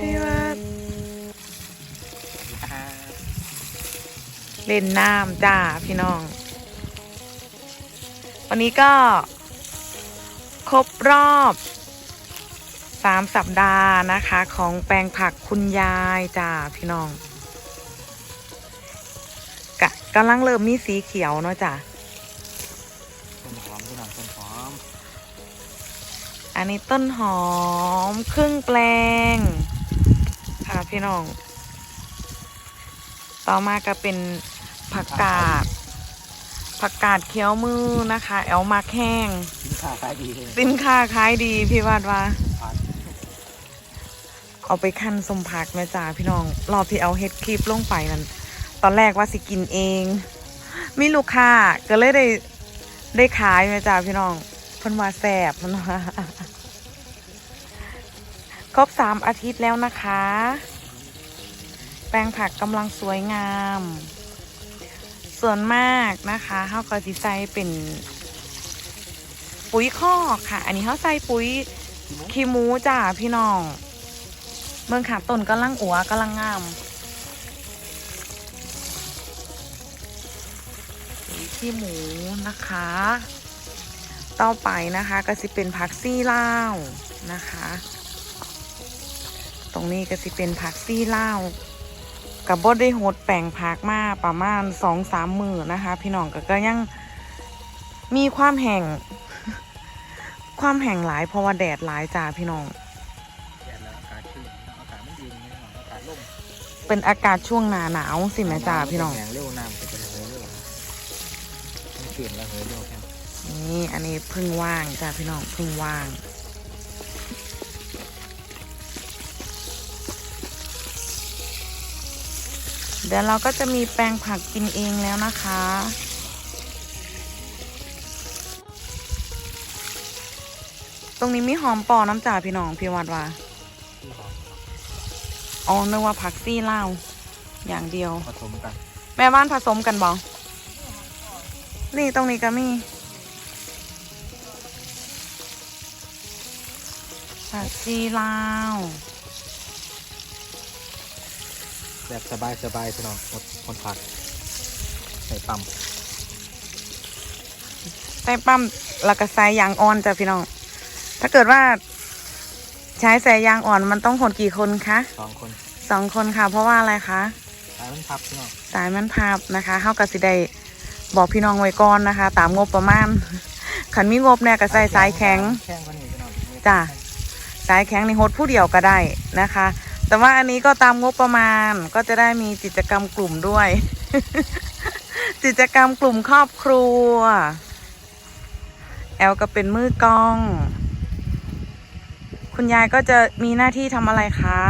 พี่วัดเล่นน้ำจ้าพี่น้อง วันนี้ก็ ครบรอบสามสัปดาห์นะคะ ของแปลงผักคุณยายจ้าพี่น้องกะกำลังเริ่มมีสีเขียวเนาะจ้า อันนี้ต้นหอมครึ่งแปลง ค่ะพี่น้อง ต่อมาก็เป็นผักกาด ผักกาดเคี้ยวมือนะคะ แอลมาแห้ง สินค้าขายดีเลยสินค้าขายดีพี่วาดว่าผักเอาไปขั้นสมผักนะจ๊ะพี่น้อง รอบที่เอาเฮ็ดคลิปลงไปนั้นตอนแรกว่าสิกินเอง มีลูกค้าก็เลยได้ได้ขายนะจ๊ะพี่น้องเพิ่นว่าแสบเพิ่นว่า ครบสามอาทิตย์แล้วนะคะ แปลงผักกำลังสวยงาม ส่วนมากนะคะเฮาก็สิใส่เป็น ปุ๋ยคอกค่ะ อันนี้เฮาใส่ปุ๋ยขี้หมูจ้าพี่น้อง เมืองขาต้นกำลังอัวกำลังงามขี้หมูนะคะ ต่อไปนะคะก็สิเป็นผักซี่เล่านะคะ ตรงนี้ก็สิเป็นผักซี่เล่าวกับบดได้โหดแปลงผักมาประมาณสองสามมือนะคะ พี่น้องก็ก็ยังมีความแห้งความแห้งหลายเพราะว่าแดดหลายจ้าพี่น้องแดดแล้วอากาศชื้นอากาศไม่เย็นพี่น้องอากาศร่มเป็นอากาศช่วงหนาหนาวสิแม่จ้าพี่น้องแรงเร็วน้ำก็จะเหยเร็วมันเปลี่ยนแล้วเหยเร็วแค่นี่อันนี้เพึ่งว่างจ้าพี่น้องเพึ่งว่าง เดี๋ยวเราก็จะมีแปลงผักกินเองแล้วนะคะ ตรงนี้มีหอมปอน้ำจ่าพี่น้องพี่วัดว่าที่หอมอ๋อนึกว่าผักซี่เล่าวอย่างเดียว ผสมกัน แม่บ้านผสมกันบอนี่ตรงนี้ก็มีผักชีลาว แบบสบายสบายๆพี่น้องหมดคนผักใส่ปั๊มใส่ปั๊มแล้วก็ใส่ยางอ่อนจ้ะพี่น้อง ถ้าเกิดว่า ใช้ใส่ยางอ่อนมันต้องคนกี่คนคะสองคนสองคนค่ะ เพราะว่าอะไรคะสายมันพับพี่น้องสายมันพับนะคะเฮากับสิได้บอกพี่น้องไว้ก่อนนะคะ ตามงบประมาณขันมีงบเนี่ยก็ใส่สายแข็งแข็งกว่านี้พี่น้องจ้ะสายแข็งในโฮดผู้เดียวก็ได้นะคะ แต่ว่าอันนี้ก็ตามงบประมาณก็จะได้มีกิจกรรมกลุ่มด้วย กิจกรรมกลุ่มครอบครัว แอลก็เป็นมือกลอง คุณยายก็จะมีหน้าที่ทำอะไรคะ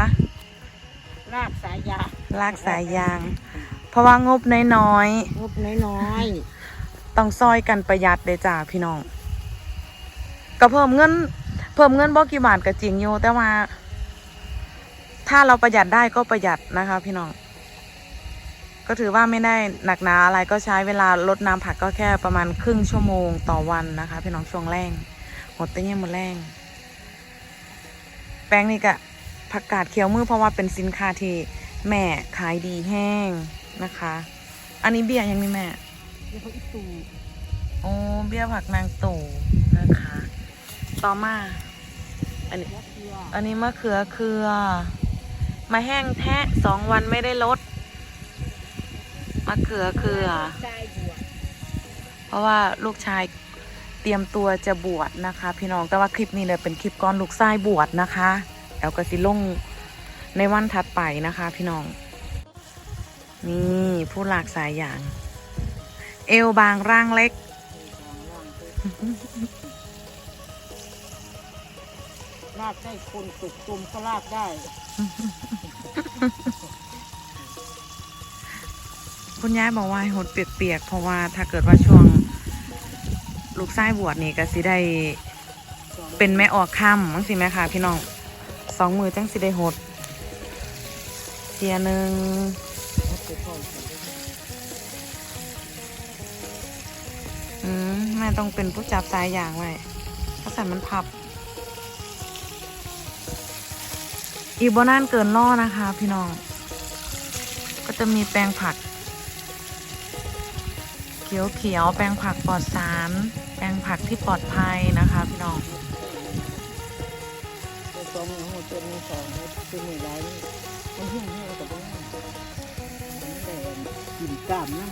ลากสายยางลากสายยาง เพราะว่างบน้อยงบน้อยๆ ต้องซอยกันประหยัดเลยจ้าพี่น้อง ก็เพิ่มเงิน เพิ่มเงินบ่กี่บาทก็จริงอยู่แต่ว่า ถ้าเราประหยัดได้ก็ประหยัดนะคะ พี่น้อง ก็ถือว่าไม่ได้หนักหนาอะไรก็ใช้เวลาลดน้ำผักก็แค่ประมาณครึ่งชั่วโมงต่อวันนะคะ พี่น้องช่วงแรงหมดแต่เนี่ยหมดแรง แป้งนี่ก็ผักกาดเขียวมือเพราะว่าเป็นสินค้าที่แม่ขายดีแห้งนะคะ อันนี้เบี้ยยังมีแม่ๆเดี๋ยวเขาอีตูโอ้เบี้ยผักนางตู่นะคะ ต่อมา อันนี้ยักษ์เรืออันนี้มะเขือเครือ มาแห้งแทะสองวันไม่ได้ลดมะเขือเครือกเพราะว่าลูกชายเตรียมตัวจะบวชนะคะ พี่น้องแต่ว่าคลิปนี้เนี่ยเป็นคลิปก่อนลูกชายบวชนะคะแอลก็สิลงในวันถัดไปนะคะ พี่น้อง นี่ผู้หลากสายอย่าง เอวบางร่างเล็ก ลากได้คนตุกตุมก็ลากได้ คุณยายบอกว่าหดเปียกๆเพราะว่าถ้าเกิดว่าช่วงลูกชายบวชนี่ก็สิได้เป็นแม่ออกค่ำมั้งสิแม่ค่ะพี่น้องสองมือจังสิได้หดเทียหนึ่งอืมแม่ต้องเป็นผู้จับสายอย่างไว้ถ้าใส่มันพับ อีกบนานเกินล่อนะคะ พี่น้อง ก็จะมีแปลงผัก เขียวเขียวแปลงผักปลอดสาร แปลงผักที่ปลอดภัยนะคะ พี่น้องสองหัวตัวนี้สองตัวนี้ไรมันหิ้งหิ้งกับบ้านมันได้กินกล้ามนั่ง